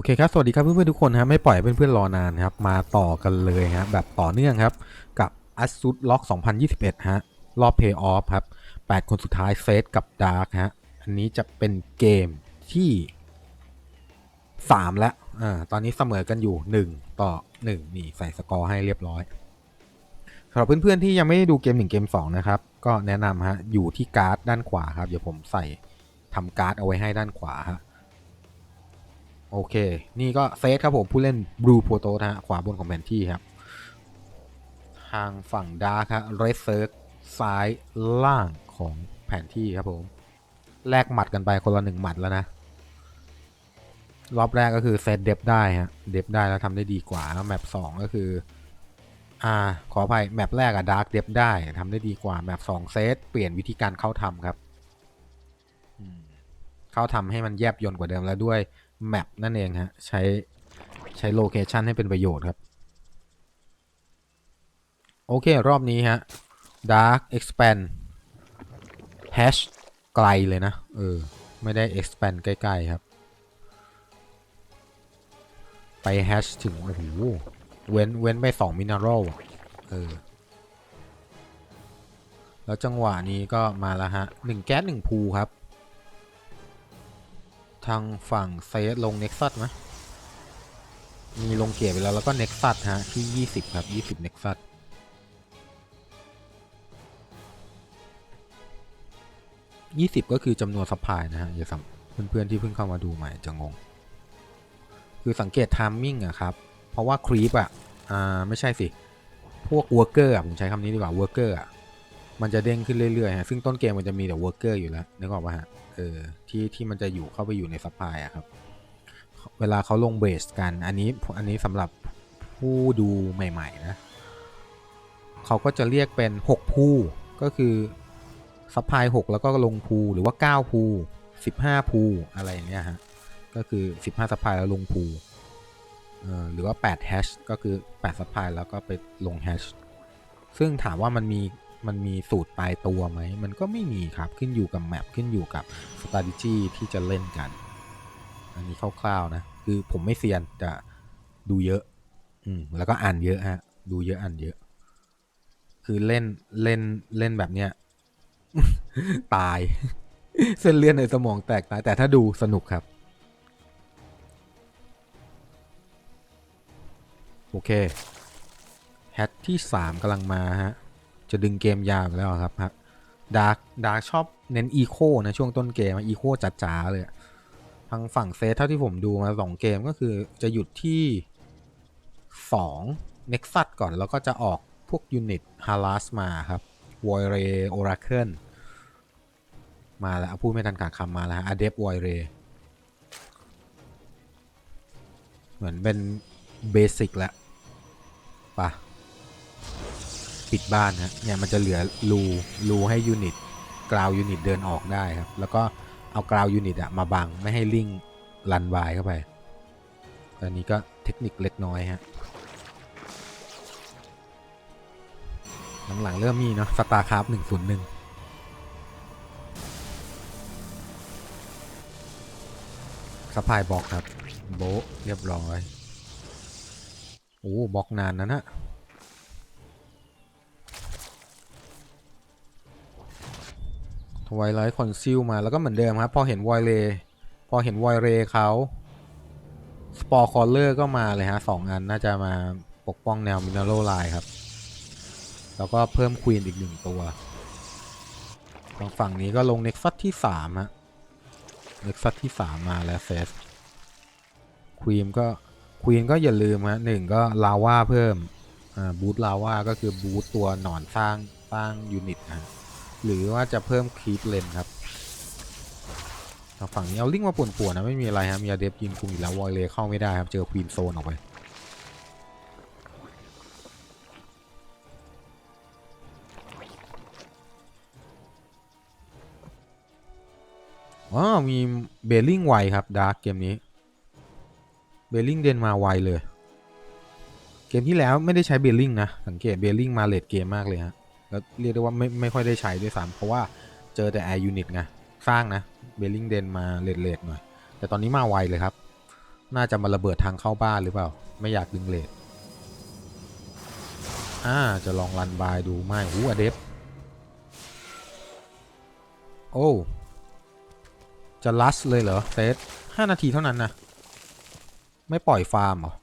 อเคครับสวัสดีครับเพื่อนๆทุกคนฮะไม่ปล่อยเพื่อนๆรอนานครับมาต่อกันเลยฮะแบบต่อเนื่องครับกับ ASUS Lock 2021ฮะรอบ Pay Off ครับ8 คนสุดท้ายเซตกับ Dark ฮะอันนี้จะเป็นเกมที่ 3 แล้วอ่าตอนนี้เสมอกันอยู่ 1 ต่อ 1 นี่ใส่สกอร์ให้เรียบร้อยสำหรับเพื่อนๆที่ยังไม่ได้ดูเกม 1 เกม 2 นะครับ ก็แนะนำฮะอยู่ที่การ์ดด้านขวาครับ เดี๋ยวผมใส่ทำการ์ดเอาไว้ให้ด้านขวาฮะ โอเค นี่ก็เซตครับผม ผู้เล่น Blue p r o t o นะฮะ ขวาบนของแผนที่ครับ ทางฝั่งดาร์คครับ Red c i r c ซ้ายล่างของแผนที่ครับผม แลกหมัดกันไปคนละหนึ่งหมัดแล้วนะ รอบแรกก็คือเซตเดฟได้ฮะ เดฟได้แล้วทำได้ดีกว่า แล้วแมปสองก็คือ อ่า ขออภัย แมปแรกอะดาร์คเดฟได้ทำได้ดีกว่า แมปสองเซตเปลี่ยนวิธีการเข้าทำครับ เข้าทำให้มันแยบยนต์กว่าเดิมแล้วด้วย แมปนั่นเองฮะ ใช้ใช้โลเคชันให้เป็นประโยชน์ครับ โอเค รอบนี้ฮะ Dark Expand Hash ไกลเลยนะ เออ ไม่ได้ Expand ใกล้ ๆ ครับ ไป Hash ถึง โอ้โห เว้น เว้นไป2 Mineral อะเออ แล้วจังหวะนี้ก็มาแล้วฮะ1แก๊ส1พูครับ ทางฝั่งเซสลงเน็กซัสไหมมีลงเกียร์ไปแล้วแล้วก็เน็กซัสฮะ ที่ 20 ครับ 20เน็กซัส20ก็คือจำนวนซัพพลายนะฮะอย่าสัมเพื่อนๆที่เพิ่งเข้ามาดูใหม่จะงง คือสังเกตทามมิ่งอะครับ เพราะว่าครีปอะอ่าไม่ใช่สิ พวกวอร์เกอร์อะผมใช้คำนี้ดีกว่าวอร์เกอร์อะ มันจะเด้งขึ้นเรื่อยๆฮะซึ่งต้นเกมมันจะมีแต่วอร์เกอร์อยู่แล้วนึกออกปะฮะเออที่ที่มันจะอยู่เข้าไปอยู่ในซัพพลายอะครับ เวลาเขาลงเบสกันอันนี้อันนี้สำหรับผู้ดูใหม่ๆนะเขาก็จะเรียกเป็น 6 ผู้ก็คือซัพพลาย6แล้วก็ลงพูหรือว่า9พู15พูอะไรอย่างเงี้ยฮะก็คือ 15ซัพพลายแล้วลงพูเออหรือว่า8แฮชก็คือ8ซัพพลายแล้วก็ไปลงแฮชซึ่งถามว่ามันมี มันมีสูตรตายตัวไหม มันก็ไม่มีครับขึ้นอยู่กับแมปขึ้นอยู่กับ strategy ที่จะเล่นกัน อันนี้คร่าวๆนะ คือผมไม่เซียนแต่ดูเยอะอืมแล้วก็อ่านเยอะฮะ ดูเยอะอ่านเยอะ คือเล่นเล่นเล่นแบบเนี้ยตาย เส้นเลือดในสมองแตกตายแต่ถ้าดูสนุกครับ โอเคแฮทที่ 3กำลังมาฮะ จะดึงเกมยาวแล้วครับฮะดาร์กดาร์กชอบเน้นอีโคนะช่วงต้นเกมอีโคจ๋าๆเลยทางฝั่งเซตเท่าที่ผมดูมาสองเกมก็คือจะหยุดที่2 Nexus ก่อนแล้วก็จะออกพวกยูนิตฮาร์ s สมาครับวอยเรโอราเคิลมาแล้วพูดไม่ทันขาดคำมาแล้วอเดฟวอยเรเหมือนเป็นเบสิกแล้วปะ ปิดบ้านฮะเนี่ยมันจะเหลือรูรูให้ยูนิตกราวยูนิตเดินออกได้ครับ แล้วก็เอากราวยูนิตอะมาบังไม่ให้ลิงรันวายเข้าไปตอนนี้ก็เทคนิคเล็กน้อยฮะหลังๆเริ่มมีเนาะสตาร์คราฟหนึ่งศูนย์หนึ่งสปายบอกครับ โบเรียบร้อย โอ้บล็อกนานนะนะ ทวายไลท์คอนซิลมาแล้วก็เหมือนเดิมครับ พอเห็นวอยเลพอเห็นวอยเรเขาสปอร์คอลเลอร์ก็มาเลยฮะสองอันน่าจะมาปกป้องแนวมินาโลไลน์ครับ แล้วก็เพิ่มควีนอีกหนึ่งตัวทางฝั่งนี้ก็ลงเน็กซัสที่สามฮะเน็กซัสที่สามมาแล้วเซสควีนก็ควีนก็อย่าลืมฮะหนึ่งก็ลาว่าเพิ่มอ่าบูตลาว่าก็คือบูตตัวหนอนสร้างสร้างยูนิตนะ หรือว่าจะเพิ่มคลิปเลนครับทางฝั่งนี้เอาลิงมาป่วนๆนะไม่มีอะไรครับมีอาเดฟยินคุมอยู่แล้ววอยเลเข้าไม่ได้ครับเจอควีนโซนออกไปอ๋อมีเบลลิงไวครับดาร์กเกมนี้เบลลิงเดนมาไวเลย เกมที่แล้วไม่ได้ใช้เบลลิงนะ สังเกตเบลลิงมาเลดเกมมากเลยฮะ แล้วเรียกได้ว่าไม่ไม่ค่อยได้ใช้ด้วยซ้ำเพราะว่าเจอแต่ Air Unit ไงสร้างนะเบลลิงเดนมาเลดเลดหน่อย แต่ตอนนี้มาไวเลยครับ น่าจะมาระเบิดทางเข้าบ้านหรือเปล่า ไม่อยากดึงเลทอ่าจะลองรันบายดูไม่หูอเดฟโอ้ จะลัสเลยเหรอเซตห้านาทีเท่านั้นนะไม่ปล่อยฟาร์มเหรอ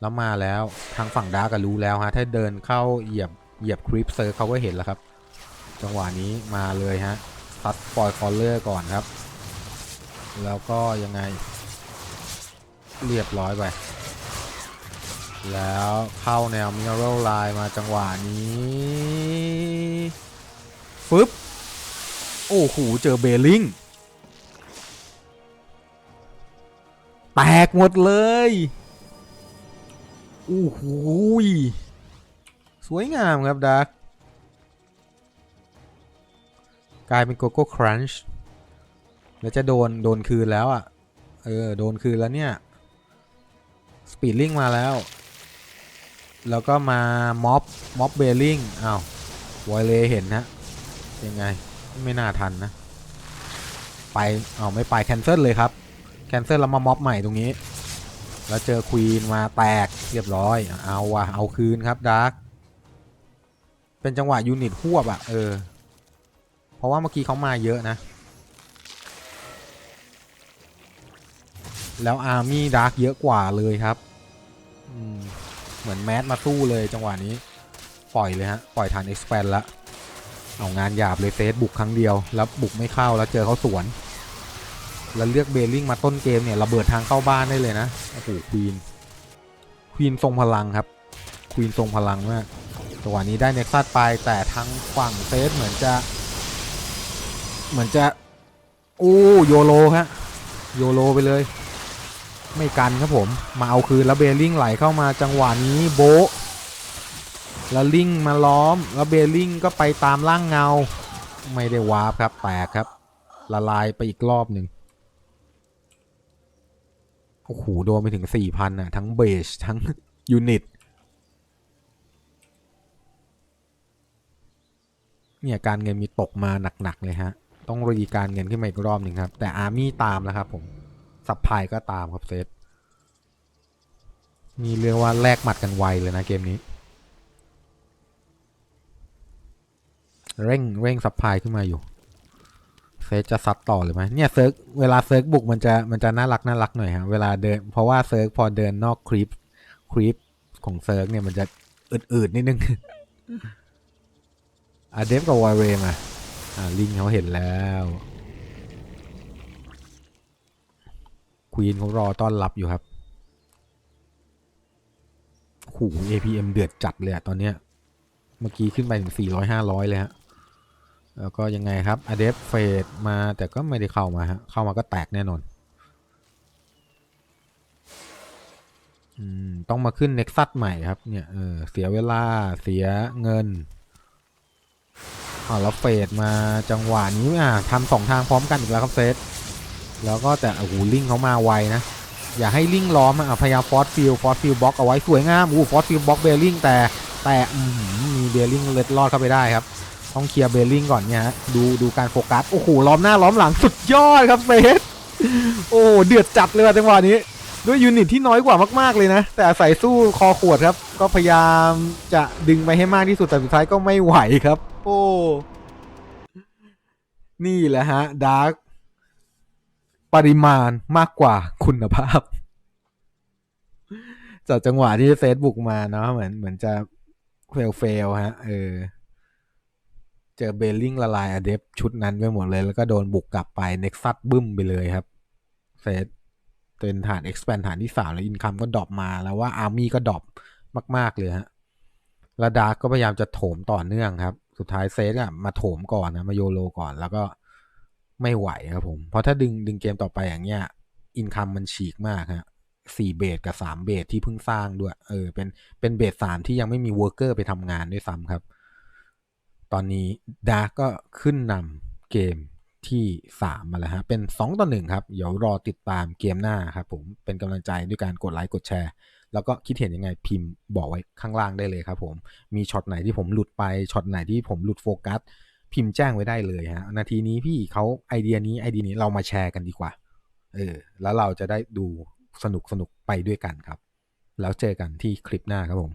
แล้วมาแล้วทางฝั่งดาร์กก็รู้แล้วฮะ ถ้าเดินเข้าเหยียบ เหยียบคริปเซอร์เขาก็เห็นแล้วครับ จังหวะนี้มาเลยฮะตัดปล่อยคอลเลอร์ก่อนครับ แล้วก็ยังไง เรียบร้อยไป แล้วเข้าแนวมิเนอรัลไลน์มาจังหวะนี้ฟึบโอ้โหเจอเบลลิงแตกหมดเลย โอ้โห สวยงามครับดักกลายเป็นโกโก้ครันช์แล้วจะโดน โดนคืนแล้วอะ เออ โดนคืนแล้วเนี่ย สปีดลิงมาแล้ว แล้วก็มาม็อบ ม็อบเบลลิงอ้าววอยเลเห็นนะ ยังไง ไม่น่าทันนะ ไปอ้าไม่ไปแคนเซิลเลยครับ แคนเซิลแล้วมาม็อบใหม่ตรงนี้ แล้วเจอควีนมาแตกเรียบร้อย เอาว่ะ เอาคืนครับดาร์ก เป็นจังหวะยูนิตหวบอะเออ เพราะว่าเมื่อกี้เขามาเยอะนะ แล้วอาร์มี่ดาร์กเยอะกว่าเลยครับอืมเหมือนแมสมาสู้เลยจังหวะนี้ ปล่อยเลยฮะ ปล่อยฐานเอ็กซ์แพนละเอางานหยาบเลยเซตบุกครั้งเดียว แล้วบุกไม่เข้าแล้วเจอเขาสวน แล้วเลือกเบลลิงมาต้นเกมเนี่ยระเบิดทางเข้าบ้านได้เลยนะ โอ้โหควีนควีนทรงพลังครับควีนทรงพลังมาก จังหวะนี้ได้เน็กซัสไปแต่ทางฝั่งเซตเหมือนจะ เหมือนจะโอ้โยโลฮะโยโลไปเลย ไม่กันครับผม มาเอาคืนแล้วเบลลิงไหลเข้ามาจังหวะนี้โบแล้วลิงมาล้อมแล้วเบลลิงก็ไปตามร่างเงา ไม่ได้วาร์ปครับแตกครับ ละลายไปอีกรอบหนึ่งโอ้โหโดนไปถึง4,000น่ะ ทั้งเบสทั้งยูนิต เนี่ยการเงินมีตกมาหนักๆเลยฮะ ต้องรีการเงินขึ้นมาอีกรอบหนึ่งครับ แต่อาร์มี่ตามแล้วครับผมซับพลายก็ตามครับเซตนี่เรียกว่าแลกหมัดกันไวเลยนะเกมนี้ เร่งเร่งซับพลายขึ้นมาอยู่เซตจะซัดต่อเลยไหมเนี่ยเซิร์กเวลาเซิร์กบุกมันจะมันจะน่ารักน่ารักหน่อยฮะเวลาเดินเพราะว่าเซิร์กพอเดินนอกคลิปคลิปของเซิร์กเนี่ยมันจะอืดๆนิดนึง อะเดฟกับวอร์เรมาอ่าลิงเขาเห็นแล้วควีนเขารอต้อนรับอยู่ครับโอ้โห APM เดือดจัดเลยอะตอนเนี้ยเมื่อกี้ขึ้นไปถึง 400 500 เลยฮะ แล้วก็ยังไงครับอเดฟเฟดมาแต่ก็ไม่ได้เข้ามาฮะ เข้ามาก็แตกแน่นอน อืม ต้องมาขึ้นเน็กซัสใหม่ครับ เนี่ย เออ เสียเวลา เสียเงิน อ่าแล้วเฟดมาจังหวะนี้อะทำสองทางพร้อมกันอีกแล้วครับเซตแล้วก็แต่โอ้โหลิงเขามาไวนะ อย่าให้ลิงล้อมอะพยายามฟอสฟิลฟอสฟิลบล็อกเอาไว้สวยงามอู้ฟอสฟิลบล็อกเบลลิงแต่แต่อือหือมีเบลลิงเล็ดลอดเข้าไปได้ครับต้องเคลียร์เบลลิงก่อนเนี่ยฮะดูดูการโฟกัสโอ้โหล้อมหน้าล้อมหลังสุดยอดครับเซตโอ้เดือดจัดเลยวะจังหวะนี้ ด้วยยูนิตที่น้อยกว่ามาก ๆ เลยนะ แต่อาศัยสู้คอขวดครับ ก็พยายามจะดึงไปให้มากที่สุด แต่สุดท้ายก็ไม่ไหวครับ โอ้ นี่แหละฮะดาร์กปริมาณมากกว่าคุณภาพ จากจังหวะที่เฟซบุกมาเนาะเหมือนเหมือนจะเฟลเฟลฮะ เออ เจอเบลลิงละลายอเดฟชุดนั้นไปหมดเลย แล้วก็โดนบุกกลับไป เน็กซัสบึ้มไปเลยครับ เฟส เป็นฐาน expand ฐานที่สามแล้วอินคัมก็ดรอปมาแล้วว่าอาร์มี่ก็ดรอปมากๆเลยฮะแล้วดาร์กก็พยายามจะโถมต่อเนื่องครับ สุดท้ายเซตอะมาโถมก่อนนะมาโยโลก่อนแล้วก็ไม่ไหวครับผม เพราะถ้าดึงดึงเกมต่อไปอย่างเงี้ย อินคัมมันฉีกมากฮะสี่เบสกับสามเบสที่เพิ่งสร้างด้วย เออ เป็นเป็นเบสสามที่ยังไม่มีเวอร์เกอร์ไปทำงานด้วยซ้ำครับ ตอนนี้ดาร์กก็ขึ้นนำเกม ที่3มาแล้วฮะ เป็น 2 ต่อ 1 ครับ เดี๋ยวรอติดตามเกมหน้าครับผม เป็นกำลังใจด้วยการกดไลค์กดแชร์ แล้วก็คิดเห็นยังไงพิมพ์บอกไว้ข้างล่างได้เลยครับผม มีช็อตไหนที่ผมหลุดไป ช็อตไหนที่ผมหลุดโฟกัส พิมพ์แจ้งไว้ได้เลยฮะ นาทีนี้พี่เขาไอเดียนี้ไอเดียนี้เรามาแชร์กันดีกว่า เออ แล้วเราจะได้ดูสนุกสนุกไปด้วยกันครับ แล้วเจอกันที่คลิปหน้าครับผม